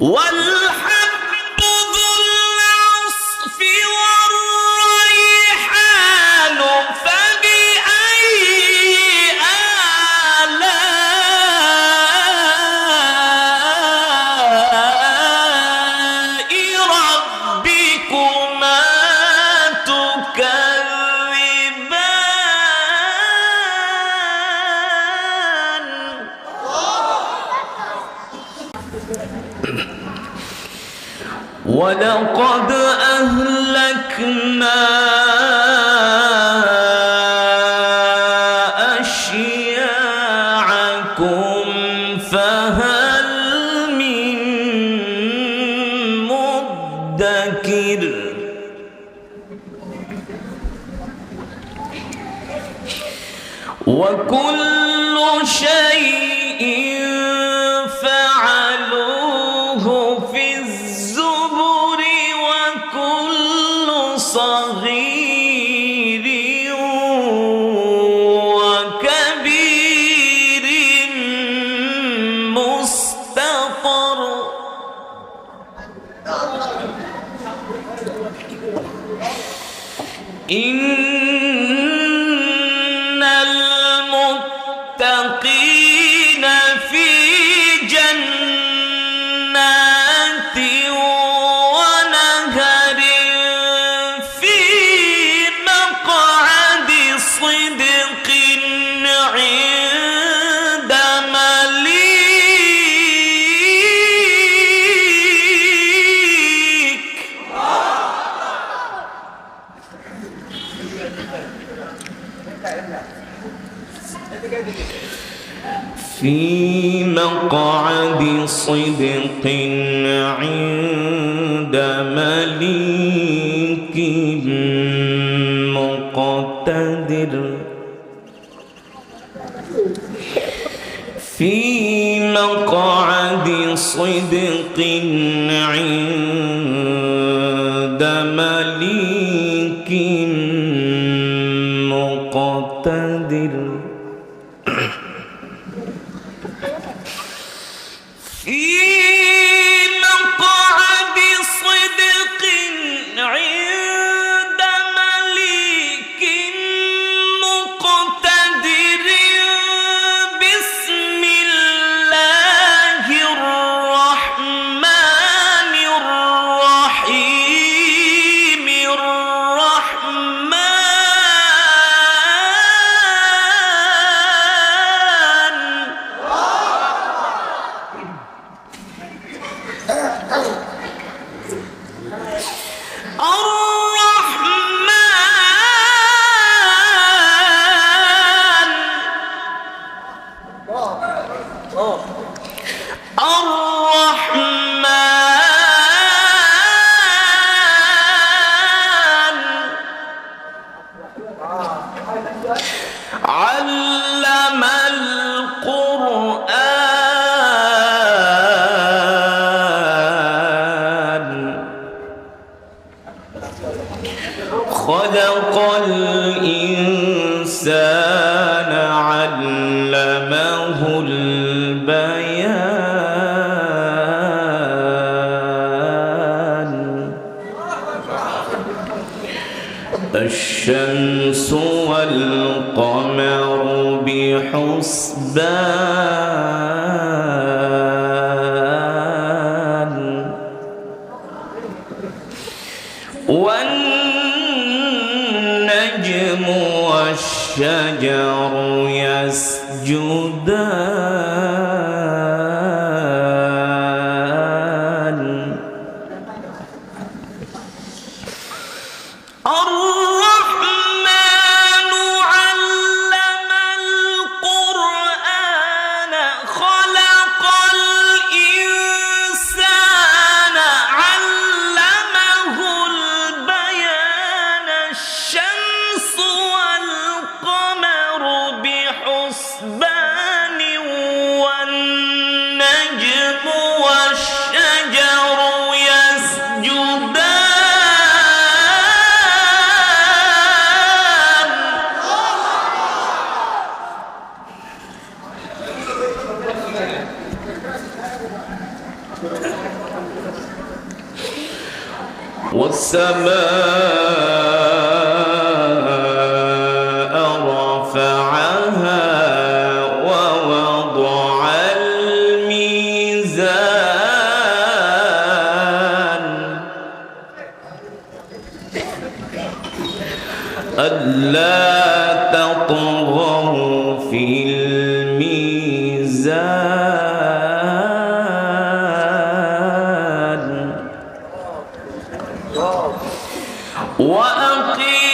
والحق ولقد أهلكنا أشياعكم فهل من مدكر؟ وكل شيء صدق عند مليك مقتدر. في مقعد صدق عند مليك مقتدر. Y... 어. الشجر وأقيموا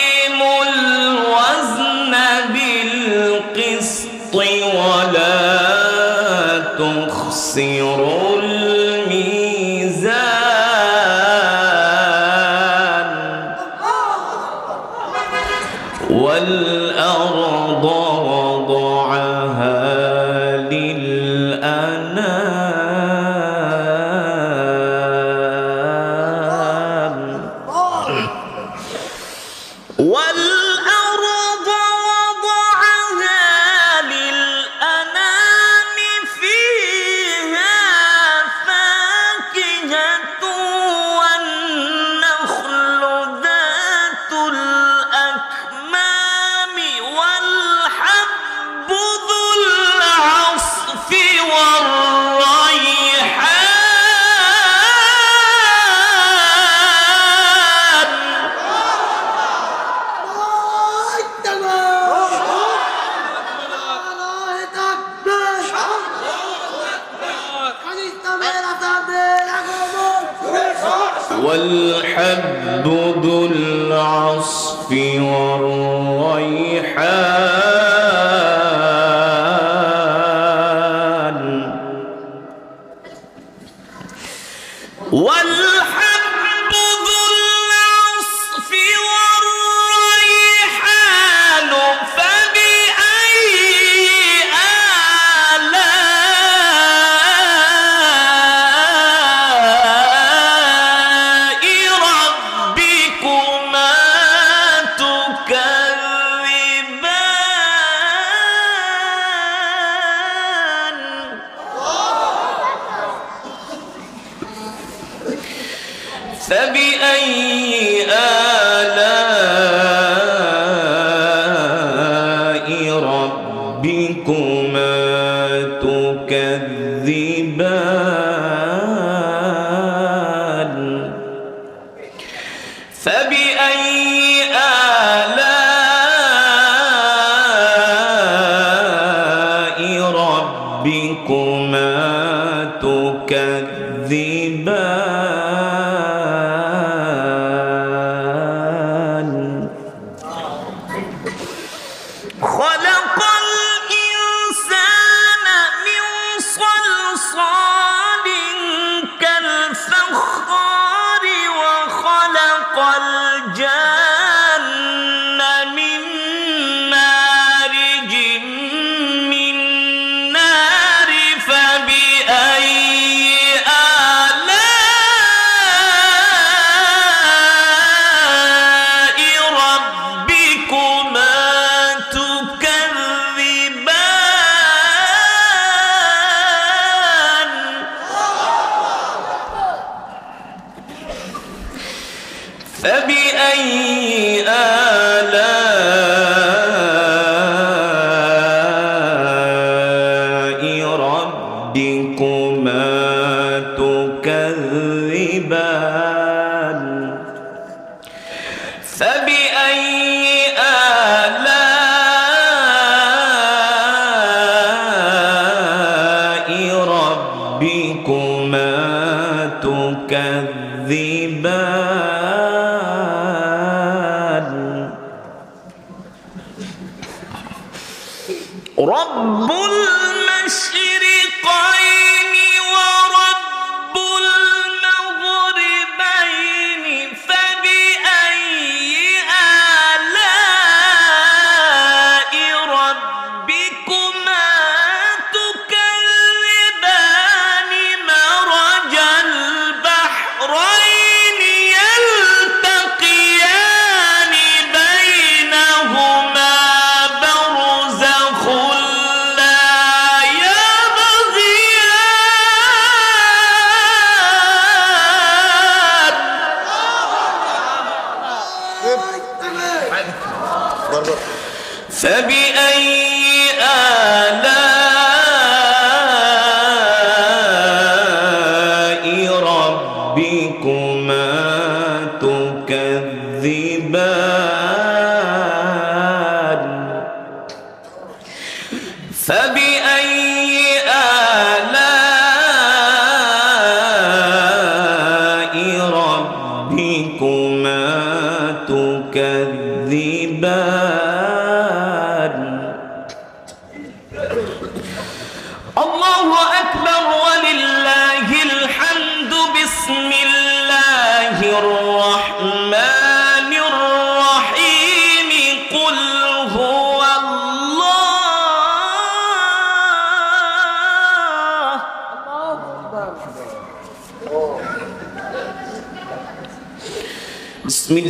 حكماتك ربكما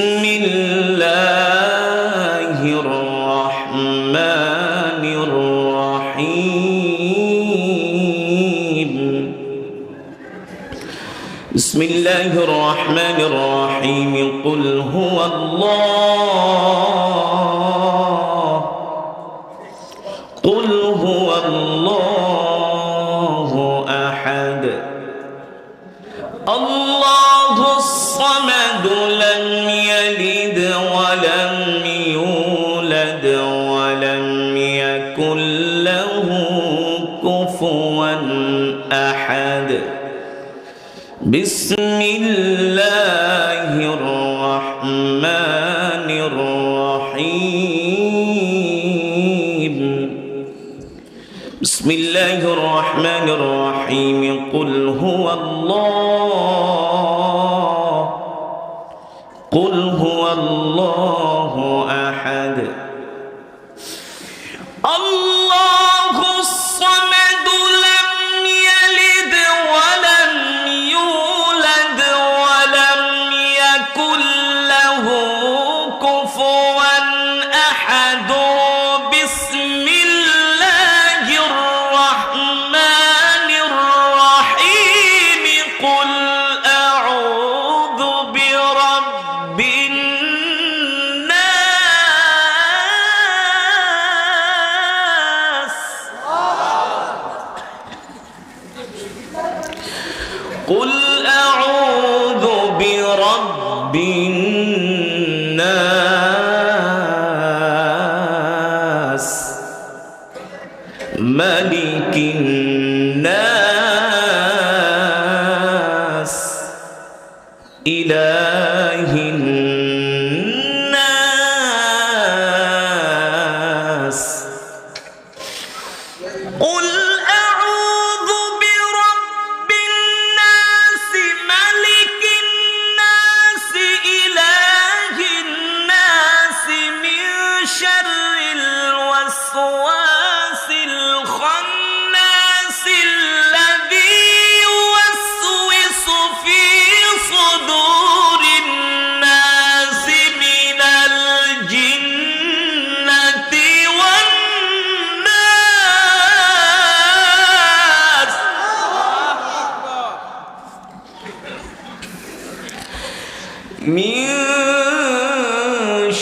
بسم الله الرحمن الرحيم. بسم الله الرحمن الرحيم. قل هو الله. قل بسم الله الرحمن الرحيم قل هو الله قل هو الله أحد الله الصمد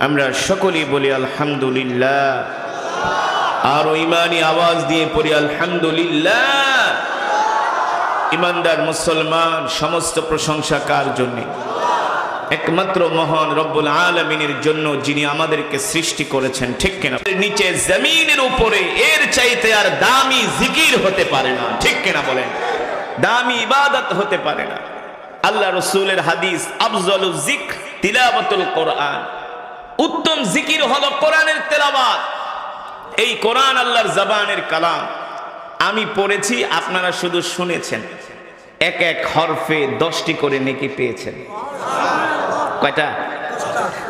আমরা সকলেই বলি আলহামদুলিল্লাহ। আর ইমানি আওয়াজ দিয়ে পড়ি আলহামদুলিল্লাহ। ইমানদার মুসলমান, সমস্ত প্রশংসা কার জন্যে? একমাত্র মহান রব্বুল আলমিনের জন্য যিনি আমাদেরকে সৃষ্টি করেছেন, ঠিক কিনা? নিচে জমিনের উপরে এর চাইতে আর দামি জিকির হতে পারে না, ঠিক কিনা বলেন? দামি ইবাদত হতে পারে না। আল্লাহ রসুলের হাদিস, আফজল জিক তিলাবতুল কোরআন। উত্তম জিকির হলো কোরআনের তেলাবাত এই কোরআন আল্লাহর জবানের কালাম। আমি পড়েছি, আপনারা শুধু শুনেছেন। এক এক হরফে দশটি করে নেকি পেয়েছেন। কয়টা?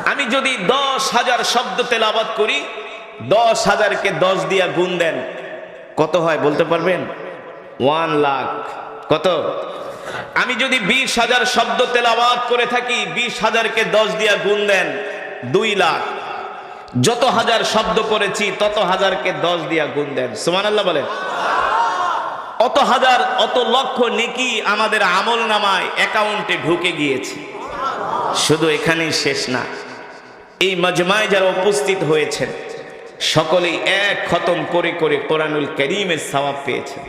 আমি যদি দশ হাজার শব্দ তেলাবাত করি, দশ হাজারকে দশ দিয়া গুণ দেন, কত হয় বলতে পারবেন? ওয়ান লাখ। কত? আমি যদি বিশ হাজার শব্দ তেলাবাত করে থাকি, বিশ হাজারকে দশ দিয়া গুণ দেন, দুই লাখ। যত হাজার শব্দ করেছি, তত হাজারকে দশ দিয়া গুণ দেন। সুমান আল্লাহ বলেন। অত হাজার, অত লক্ষ নেকি আমাদের আমল নামায় অ্যাকাউন্টে ঢুকে গিয়েছে। শুধু এখানেই শেষ না, এই মজমায় যারা উপস্থিত হয়েছেন, সকলেই এক খতম করে করে কোরআনুল করিমের সওয়াব পেয়েছেন।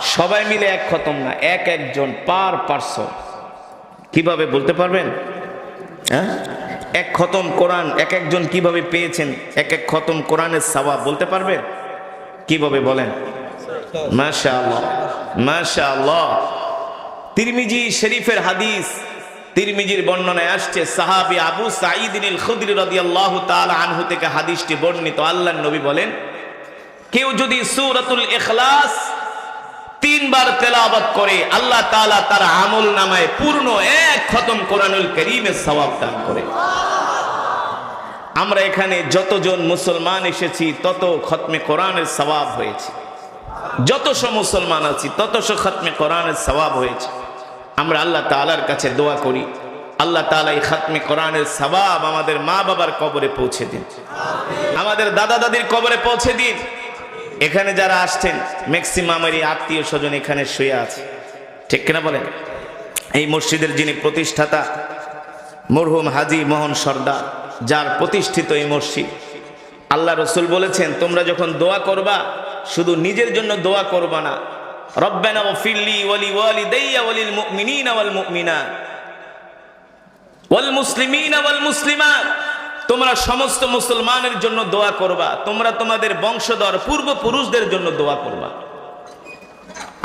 সবাই মিলে এক খতম না, এক একজন পার পার্সন। কীভাবে বলতে পারবেন? হ্যাঁ? এক খতম কোরআন, এক একজন কীভাবে পেয়েছেন? এক এক খতম কোরআনের সওয়াব বলতে পারবেন? কীভাবে বলেন? মাশা আল্লাহ তিরমিজি শরীফের হাদিস, তিরমিজির বর্ণনায় আসছে, সাহাবি আবু সাঈদিনিল খুদরি রাদিয়াল্লাহু তাআলা আনহু থেকে হাদিসটি বর্ণিত। আল্লাহর নবী বলেন, কেউ যদি সূরাতুল ইখলাস তিনবার তেলাওয়াত করে আল্লাহ তাআলা তার আমল নামায় পূর্ণ এক খতম কোরআনুল কারীমের সওয়াব দান করে। আমরা এখানে যতজন মুসলমান এসেছি, তত খতমে কোরআনের সওয়াব হয়েছে। যতশো মুসলমান আছি, ততশো খতমে কোরআনের সওয়াব হয়েছে। আমরা আল্লাহ তালার কাছে দোয়া করি, আল্লাহ তালা এই খাতমে কোরআনের সবাব আমাদের মা বাবার কবরে পৌঁছে দিন। আমাদের দাদা দাদির কবরে পৌঁছে দিন। এখানে যারা আসছেন ম্যাক্সিমামেরই আত্মীয় স্বজন এখানে শুয়ে আছে। ঠিক কিনা বলেন? এই মসজিদের যিনি প্রতিষ্ঠাতা, মরহুম হাজি মোহন সর্দার, যার প্রতিষ্ঠিত এই মসজিদ, আল্লাহ রসুল বলেছেন, তোমরা যখন দোয়া করবা, শুধু নিজের জন্য দোয়া করবা না। রব্বানা ওয়ালি তোমরা সমস্ত মুসলমানের জন্য দোয়া করবা। তোমরা তোমাদের বংশধর পূর্বপুরুষদের জন্য দোয়া করবা।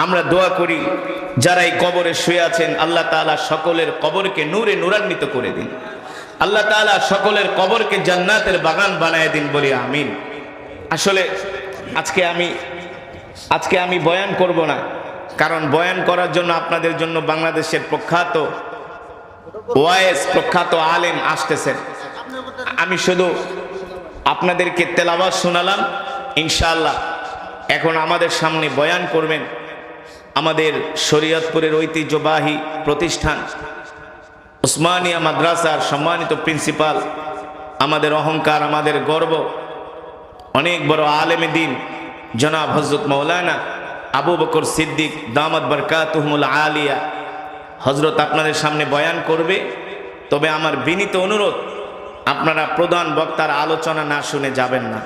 আমরা দোয়া করি, যারা এই কবরে শুয়ে আছেন, আল্লাহ তাআলা সকলের কবরকে নূরে নূরান্বিত করে দিন। আল্লাহ তাআলা সকলের কবরকে জান্নাতের বাগান বানায় দিন বলি আমিন। আসলে আজকে আমি আজকে আমি বয়ান করব না, কারণ বয়ান করার জন্য আপনাদের জন্য বাংলাদেশের প্রখ্যাত ওয়াইস প্রখ্যাত আলেম আসতেছেন। আমি শুধু আপনাদেরকে তেলাবাদ শোনালাম, ইনশাআল্লাহ এখন আমাদের সামনে বয়ান করবেন আমাদের শরীয়তপুরের ঐতিহ্যবাহী প্রতিষ্ঠান, উসমানিয়া মাদ্রাসার সম্মানিত প্রিন্সিপাল, আমাদের অহংকার, আমাদের গর্ব, অনেক বড় আলেমে দিন, জনাব হজরত মৌলানা আবু বকর সিদ্দিক দামদ বরকাতুহমুল আলিয়া। হজরত আপনাদের সামনে বয়ান করবে, তবে আমার বিনীত অনুরোধ আপনারা প্রধান বক্তার আলোচনা না শুনে যাবেন না।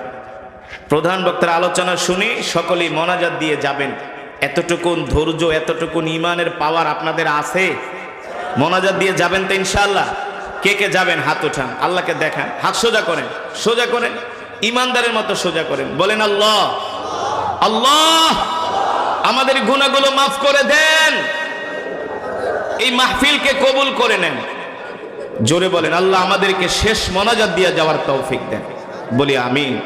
প্রধান বক্তার আলোচনা শুনে সকলেই মনাজাত দিয়ে যাবেন। এতটুকুন ধৈর্য, এতটুকুন ইমানের পাওয়ার আপনাদের আছে? মনাজাত দিয়ে যাবেন তো ইনশাল্লাহ কে কে যাবেন? হাত উঠান। আল্লাহকে দেখান। হাত সোজা করেন। সোজা করেন। ইমানদারের মতো সোজা করেন। বলেন, আল্লাহ। আল্লাহ। আমাদের গুণাগুলো মাফ করে দেন। এই মাহফিলকে কবুল করে নেন। জোরে বলেন, আল্লাহ আমাদেরকে শেষ মনাজাত দিয়ে যাওয়ার তৌফিক দেন। বলি আমি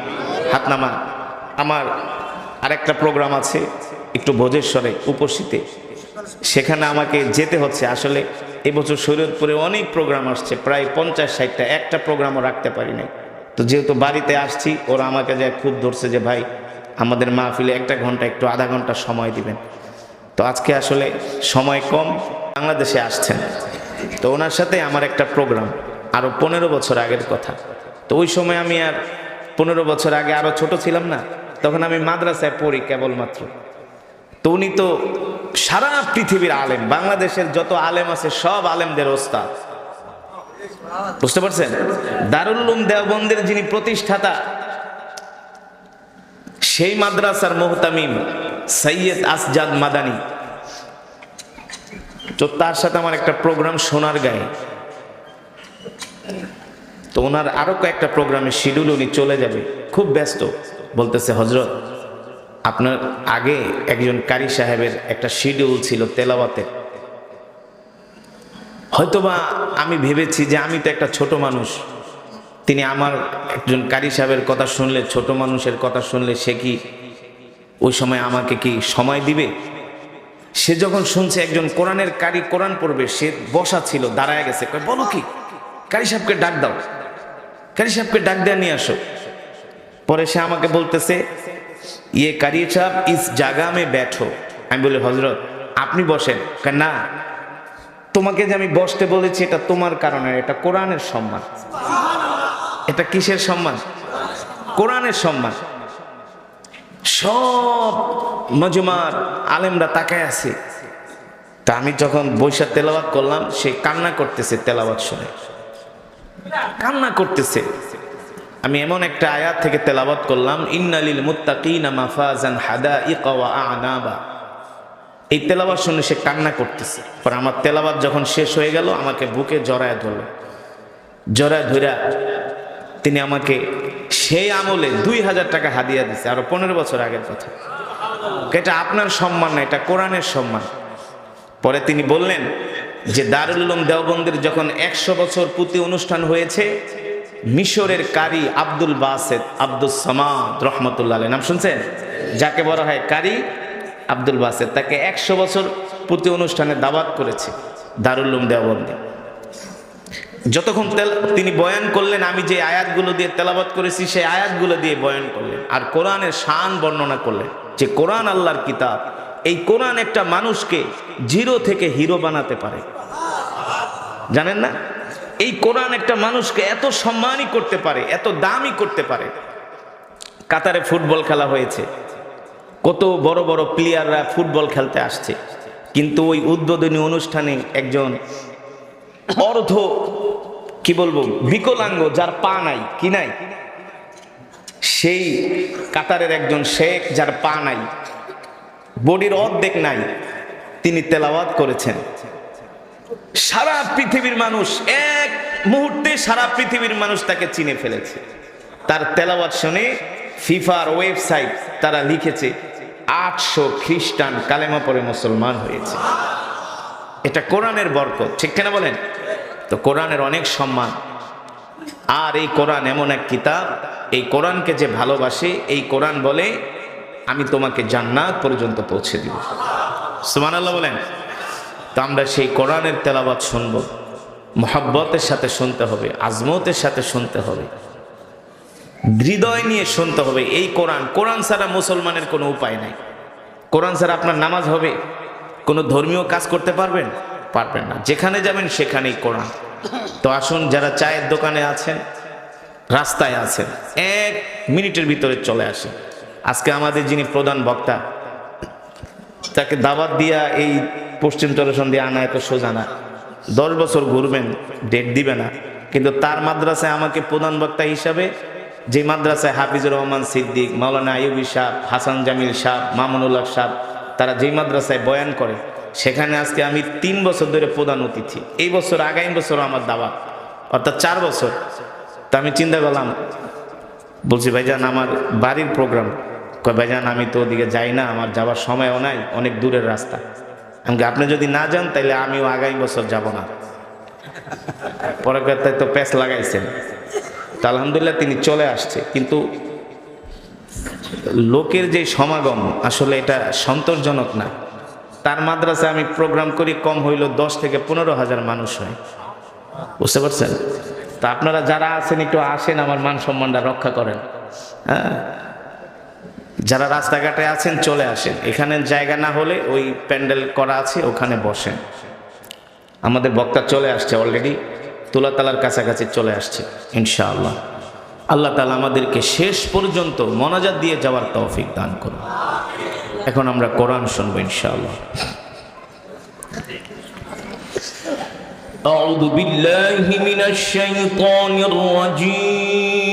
হাতনামা আমার আরেকটা প্রোগ্রাম আছে, একটু ভোজেশ্বরে উপস্থিতে। সেখানে আমাকে যেতে হচ্ছে। আসলে এবছর শরীয়তপুরে অনেক প্রোগ্রাম আসছে, প্রায় পঞ্চাশ ষাটটা। একটা প্রোগ্রামও রাখতে পারি নাই। তো যেহেতু বাড়িতে আসছি, ওরা আমাকে যায় খুব ধরছে যে, ভাই, আমাদের মাহফিলে একটা ঘণ্টা, একটু আধা ঘণ্টা সময় দিবেন। তো আজকে আসলে সময় কম, বাংলাদেশে আসছেন। তো ওনার সাথে আমার একটা প্রোগ্রাম আরও পনেরো বছর আগের কথা। তো ওই সময় আমি আর পনেরো বছর আগে আরও ছোট ছিলাম না, তখন আমি মাদ্রাসায় পড়ি কেবলমাত্র। তো উনি তো সারা পৃথিবীর আলেম, বাংলাদেশের যত আলেম আছে সব আলেমদের ওস্তাদ। বুঝতে পারছেন? দারুল্লুম দেওবন্দের যিনি প্রতিষ্ঠাতা, সেই মাদ্রাসার মোহতামিম সৈয়দ আসজাদ মাদানি তো তার সাথে আমার একটা প্রোগ্রাম সোনার গায়ে। তো ওনার আরও কয়েকটা প্রোগ্রামে শিডিউল উনি চলে যাবে। খুব ব্যস্ত, বলতেছে হজরত আপনার আগে একজন কারি সাহেবের একটা শিডিউল ছিল তেলাওয়াতের। হয়তোবা আমি ভেবেছি যে আমি তো একটা ছোট মানুষ। তিনি আমার একজন কারি সাহেবের কথা শুনলে, ছোট মানুষের কথা শুনলে সে কি ওই সময় আমাকে কি সময় দিবে? সে যখন শুনছে একজন কোরআনের কারি কোরআন পড়বে, সে বসা ছিল, দাঁড়ায় গেছে। বলো কি? কারি সাহেবকে ডাক দাও। কারি সাহেবকে ডাক দেওয়া নিয়ে আসো। পরে সে আমাকে বলতেছে ইয়ে কারি সাহেব, ইস জাগা মে ব্যাঠো। আমি বলি হজরত আপনি বসেন। না, তোমাকে যে আমি বসতে বলেছি, এটা তোমার কারণে এটা কোরআনের সম্মান। এটা কিসের সম্মান? কোরআনের সম্মান। সব মজুমার আলেমরা তাকায় আছে। তা আমি যখন বৈশাখ তেলাওয়াত করলাম, সে কান্না করতেছে তেলাওয়াত শুনে। কান্না করতেছে। আমি এমন একটা আয়াত থেকে তেলাওয়াত করলাম ইন্নালিল ওয়া আনাবা। এই তেলাবাদ শুনে সে কান্না করতেছে। পর আমার তেলাবাদ যখন শেষ হয়ে গেল, আমাকে বুকে জড়ায় ধরল। জড়ায় ধরা তিনি আমাকে সেই আমলে দুই হাজার টাকা হাদিয়া দিছে, আরও পনেরো বছর আগের কথা। এটা আপনার সম্মান না, এটা কোরআনের সম্মান। পরে তিনি বললেন যে, দারুল উলুম দেওবন্দের যখন একশো বছর পুঁতি অনুষ্ঠান হয়েছে, মিশরের কারি আব্দুল বাসেদ আব্দুল সামাদ রহমতুল্লাহ নাম শুনছেন? যাকে বলা হয় কারি আব্দুল বাসেদ, তাকে একশো বছর প্রতি অনুষ্ঠানে দাওয়াত করেছে দারুল উলুম দেওবন্দে। যতক্ষণ তেল তিনি বয়ান করলেন, আমি যে আয়াতগুলো দিয়ে তেলাবাত করেছি, সেই আয়াতগুলো দিয়ে বয়ান করলেন। আর কোরআনের শান বর্ণনা করলেন যে, কোরআন আল্লাহর কিতাব, এই কোরআন একটা মানুষকে জিরো থেকে হিরো বানাতে পারে। জানেন না? এই কোরআন একটা মানুষকে এত সম্মানই করতে পারে, এত দামই করতে পারে। কাতারে ফুটবল খেলা হয়েছে। কত বড় বড় প্লেয়াররা ফুটবল খেলতে আসছে। কিন্তু ওই উদ্বোধনী অনুষ্ঠানে একজন অর্ধ কি বলব? বিকলাঙ্গ, যার পা নাই, কি নাই? সেই কাতারের একজন শেখ, যার পা নাই। বডির অর্ধেক নাই, তিনি তেলাওয়াত করেছেন। সারা পৃথিবীর মানুষ এক মুহূর্তে সারা পৃথিবীর মানুষ তাকে চিনে ফেলেছে। তার তেলাওয়াত শুনে ফিফার ওয়েবসাইট তারা লিখেছে, আটশো খ্রিস্টান কালেমা পরে মুসলমান হয়েছে। এটা কোরআনের বরকত, ঠিক কিনা বলেন? তো কোরআনের অনেক সম্মান। আর এই কোরআন এমন এক কিতাব, এই কোরআনকে যে ভালোবাসে, এই কোরআন বলে, আমি তোমাকে জান্নাত পর্যন্ত পৌঁছে দিব। সুমান আল্লাহ বলেন, তো আমরা সেই কোরআনের তেলাবাদ শুনব। মোহাব্বতের সাথে শুনতে হবে, আজমতের সাথে শুনতে হবে। হৃদয় নিয়ে শুনতে হবে, এই কোরআন কোরআন ছাড়া মুসলমানের কোনো উপায় নাই। কোরআন ছাড়া আপনার নামাজ হবে। কোনো ধর্মীয় কাজ করতে পারবেন? পারবেন না। যেখানে যাবেন সেখানেই কোরআন তো আসুন, যারা চায়ের দোকানে আছেন, রাস্তায় আছেন, এক মিনিটের ভিতরে চলে আসেন। আজকে আমাদের যিনি প্রধান বক্তা, তাকে দাবাত দিয়া এই পশ্চিম চরেশন দিয়ে আনা এত সোজা না। দশ বছর ঘুরবেন ডেট দিবে না। কিন্তু তার মাদ্রাসায় আমাকে প্রধান বক্তা হিসাবে, যে মাদ্রাসায় হাফিজুর রহমান সিদ্দিক, মাওলানা আইয়ুবী সাহ, হাসান জামিল সাহ, মামুনুল্লাহ সাহ, তারা যেই মাদ্রাসায় বয়ান করে সেখানে আজকে আমি তিন বছর ধরে প্রধান অতিথি। এই বছর, আগামী বছর আমার দাওয়াত অর্থাৎ চার বছর। তা আমি চিন্তা করলাম, বলছি, ভাইজান, আমার বাড়ির প্রোগ্রাম কয়, ভাইজান, আমি তো ওদিকে যাই না, আমার যাওয়ার সময়ও নাই, অনেক দূরের রাস্তা। আমি আপনি যদি না যান তাহলে আমিও আগামী বছর যাব না। পরে কথায় তো প্যাচ লাগাইছেন। তো আলহামদুলিল্লাহ তিনি চলে আসছে। কিন্তু লোকের যে সমাগম, আসলে এটা সন্তোষজনক না। তার মাদ্রাসায় আমি প্রোগ্রাম করি, কম হইল দশ থেকে পনেরো হাজার মানুষ হয়। বুঝতে পারছেন? তা আপনারা যারা আছেন, একটু আসেন, আমার মান সম্মানটা রক্ষা করেন। হ্যাঁ? যারা রাস্তাঘাটে আছেন, চলে আসেন। এখানে জায়গা না হলে ওই প্যান্ডেল করা আছে, ওখানে বসেন। আমাদের বক্তা চলে আসছে অলরেডি তুলা তালার কাছাকাছি চলে আসছে, ইনশাআল্লাহ। আল্লাহ তালা আমাদেরকে শেষ পর্যন্ত মনাজাত দিয়ে যাওয়ার তৌফিক দান করুন। এখন আমরা কোরআন শুনবো ইনশাআল্লাহ أعوذ بالله من الشيطان الرجيم